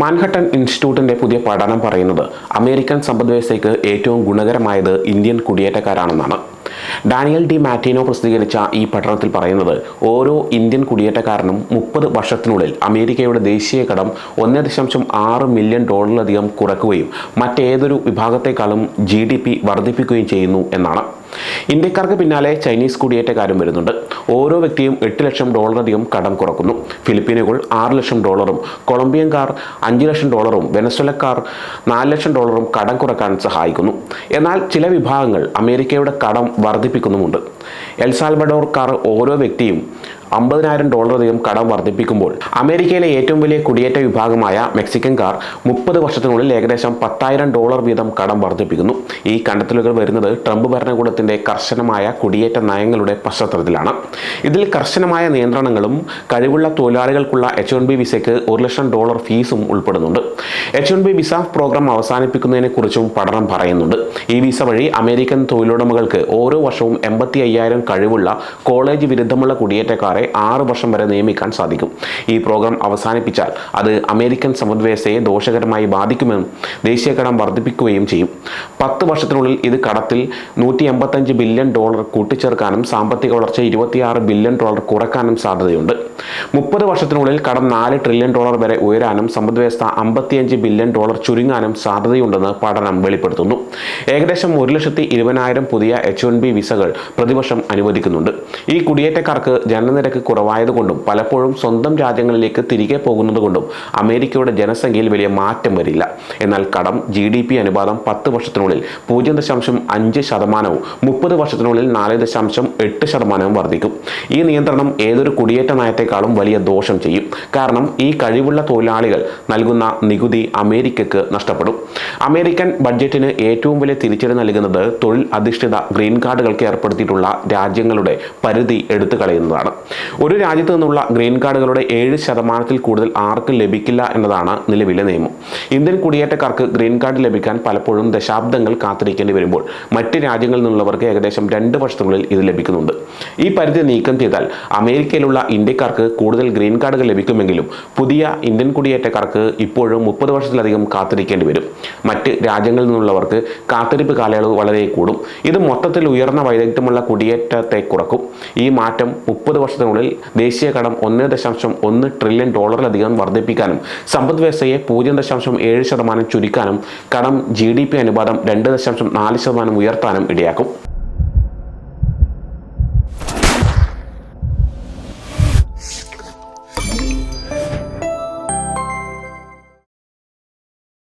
Manhattan ഇൻസ്റ്റിറ്റ്യൂട്ടിന്റെ പുതിയ പഠനം പറയുന്നത് അമേരിക്കൻ സമ്പദ് വ്യവസ്ഥയ്ക്ക് ഏറ്റവും ഗുണകരമായത് ഇന്ത്യൻ കുടിയേറ്റക്കാരാണെന്നാണ്. ഡാനിയൽ ഡി മാറ്റിനോ പ്രസിദ്ധീകരിച്ച ഈ പഠനത്തിൽ പറയുന്നത് ഓരോ ഇന്ത്യൻ കുടിയേറ്റക്കാരനും മുപ്പത് വർഷത്തിനുള്ളിൽ അമേരിക്കയുടെ ദേശീയ കടം ഒന്ന് ദശാംശം ആറ് മില്യൺ ഡോളറിലധികം കുറക്കുകയും മറ്റേതൊരു വിഭാഗത്തെക്കാളും ജി ഡി പി വർദ്ധിപ്പിക്കുകയും ചെയ്യുന്നു എന്നാണ്. ഇന്ത്യക്കാർക്ക് പിന്നാലെ ചൈനീസ് കുടിയേറ്റക്കാരും വരുന്നുണ്ട്. ഓരോ വ്യക്തിയും എട്ട് ലക്ഷം ഡോളറധികം കടം കുറക്കുന്നു. ഫിലിപ്പീനുകൾ ആറ് ലക്ഷം ഡോളറും കൊളംബിയൻകാർ അഞ്ച് ലക്ഷം ഡോളറും വെനസ്വലക്കാർ നാല് ലക്ഷം ഡോളറും കടം കുറയ്ക്കാൻ സഹായിക്കുന്നു. എന്നാൽ ചില വിഭാഗങ്ങൾ അമേരിക്കയുടെ കടം വർദ്ധിപ്പിക്കുന്നുമുണ്ട്. എൽസാൽവഡോർക്കാർ ഓരോ വ്യക്തിയും അമ്പതിനായിരം ഡോളറധികം കടം വർദ്ധിപ്പിക്കുമ്പോൾ അമേരിക്കയിലെ ഏറ്റവും വലിയ കുടിയേറ്റ വിഭാഗമായ മെക്സിക്കൻകാർ മുപ്പത് വർഷത്തിനുള്ളിൽ ഏകദേശം പത്തായിരം ഡോളർ വീതം കടം വർദ്ധിപ്പിക്കുന്നു. ഈ കണ്ടെത്തലുകൾ വരുന്നത് ട്രംപ് ഭരണകൂടത്തിന്റെ കർശനമായ കുടിയേറ്റ നയങ്ങളുടെ പശ്ചാത്തലത്തിലാണ്. ഇതിൽ കർശനമായ നിയന്ത്രണങ്ങളും കഴിവുള്ള തൊഴിലാളികൾക്കുള്ള എച്ച് വൺ ബി വിസയ്ക്ക് ഒരു ലക്ഷം ഡോളർ ഫീസും ഉൾപ്പെടുന്നുണ്ട്. H one B visa programme അവസാനിപ്പിക്കുന്നതിനെ കുറിച്ചും പഠനം പറയുന്നുണ്ട്. ഈ വിസ വഴി അമേരിക്കൻ തൊഴിലുടമകൾക്ക് ഓരോ വർഷവും എൺപത്തി അയ്യായിരം കഴിവുള്ള കോളേജ് വിരുദ്ധമുള്ള കുടിയേറ്റക്കാരെ ആറ് വർഷം വരെ നിയമിക്കാൻ സാധിക്കും. ഈ പ്രോഗ്രാം അവസാനിപ്പിച്ചാൽ അത് അമേരിക്കൻ സമ്പദ്വ്യവസ്ഥയെ ദോഷകരമായി ബാധിക്കുമെന്നും ദേശീയ കടം വർദ്ധിപ്പിക്കുകയും ചെയ്യും. പത്ത് വർഷത്തിനുള്ളിൽ ഇത് കടത്തിൽ നൂറ്റി എൺപത്തഞ്ച് ബില്യൺ ഡോളർ കൂട്ടിച്ചേർക്കാനും സാമ്പത്തിക വളർച്ച ഇരുപത്തിയാറ് ബില്യൺ ഡോളർ കുറക്കാനും സാധ്യതയുണ്ട്. മുപ്പത് വർഷത്തിനുള്ളിൽ കടം നാല് ട്രില്യൺ ഡോളർ വരെ ഉയരാനും സമ്പദ്വ്യവസ്ഥ അമ്പത്തിയഞ്ച് ബില്യൺ ഡോളർ ചുരുങ്ങാനും സാധ്യതയുണ്ടെന്ന് പഠനം വെളിപ്പെടുത്തുന്നു. ഏകദേശം ഒരു ലക്ഷത്തി ഇരുപതിനായിരം പുതിയ എച്ച് വൺ ബി വിസകൾ പ്രതിവർഷം അനുവദിക്കുന്നുണ്ട്. ഈ കുടിയേറ്റക്കാർക്ക് ജനനിരക്ക് കുറവായതുകൊണ്ടും പലപ്പോഴും സ്വന്തം രാജ്യങ്ങളിലേക്ക് തിരികെ പോകുന്നതുകൊണ്ടും അമേരിക്കയുടെ ജനസംഖ്യയിൽ വലിയ മാറ്റം വരില്ല. എന്നാൽ കടം ജി ഡി പി അനുപാതം പത്ത് വർഷത്തിനുള്ളിൽ പൂജ്യം ദശാംശം അഞ്ച് ശതമാനവും മുപ്പത് വർഷത്തിനുള്ളിൽ നാല് ദശാംശം എട്ട് ശതമാനവും വർദ്ധിക്കും. ഈ നിയന്ത്രണം ഏതൊരു കുടിയേറ്റ നയത്തെക്കാളും വലിയ ദോഷം ചെയ്യും. കാരണം ഈ കഴിവുള്ള തൊഴിലാളികൾ നൽകുന്ന നികുതി അമേരിക്കക്ക് നഷ്ടപ്പെടും. അമേരിക്കൻ ബഡ്ജറ്റിന് ഏറ്റവും വലിയ തിരിച്ചടി നൽകുന്നത് തൊഴിൽ അധിഷ്ഠിത ഗ്രീൻ കാർഡുകൾക്ക് ഏർപ്പെടുത്തിയിട്ടുള്ള രാജ്യങ്ങളുടെ പരിധി എടുത്തു കളയുന്നതാണ്. ഒരു രാജ്യത്ത് നിന്നുള്ള ഗ്രീൻ കാർഡുകളുടെ ഏഴ് ശതമാനത്തിൽ കൂടുതൽ ആർക്കും ലഭിക്കില്ല എന്നതാണ് നിലവിലെ നിയമം. ഇന്ത്യൻ കുടിയേറ്റക്കാർക്ക് ഗ്രീൻ കാർഡ് ലഭിക്കാൻ പലപ്പോഴും ദശാബ്ദങ്ങൾ കാത്തിരിക്കേണ്ടി വരുമ്പോൾ മറ്റ് രാജ്യങ്ങളിൽ നിന്നുള്ളവർക്ക് ഏകദേശം രണ്ട് വർഷത്തിനുള്ളിൽ ഇത് ലഭിക്കുന്നുണ്ട്. ഈ പരിധി നീക്കം ചെയ്താൽ അമേരിക്കയിലുള്ള ഇന്ത്യക്കാർക്ക് കൂടുതൽ ഗ്രീൻ കാർഡുകൾ ലഭിക്കുമെങ്കിലും പുതിയ ഇന്ത്യൻ കുടിയേറ്റക്കാർക്ക് ഇപ്പോഴും മുപ്പത് വർഷത്തിലധികം കാത്തിരിക്കേണ്ടി വരും. മറ്റ് രാജ്യങ്ങളിൽ നിന്നുള്ളവർക്ക് കാത്തിരിപ്പ് കാലയളവ് വളരെ കൂടും. ഇത് മൊത്തത്തിൽ ഉയർന്ന വൈദഗ്ധ്യമുള്ള കുടിയേറ്റത്തെ കുറക്കും. ഈ മാറ്റം മുപ്പത് വർഷത്തിനുള്ളിൽ ദേശീയ കടം ഒന്ന് ദശാംശം ഒന്ന് ട്രില്യൺ ഡോളറിലധികം വർദ്ധിപ്പിക്കാനും സമ്പദ് വ്യവസ്ഥയെ പൂജ്യം ദശാംശം ഏഴ് ശതമാനം ചുരുക്കാനും കടം ജി ഡി പി അനുപാതം രണ്ട് ദശാംശം നാല് ശതമാനം ഉയർത്താനും ഇടയാക്കും.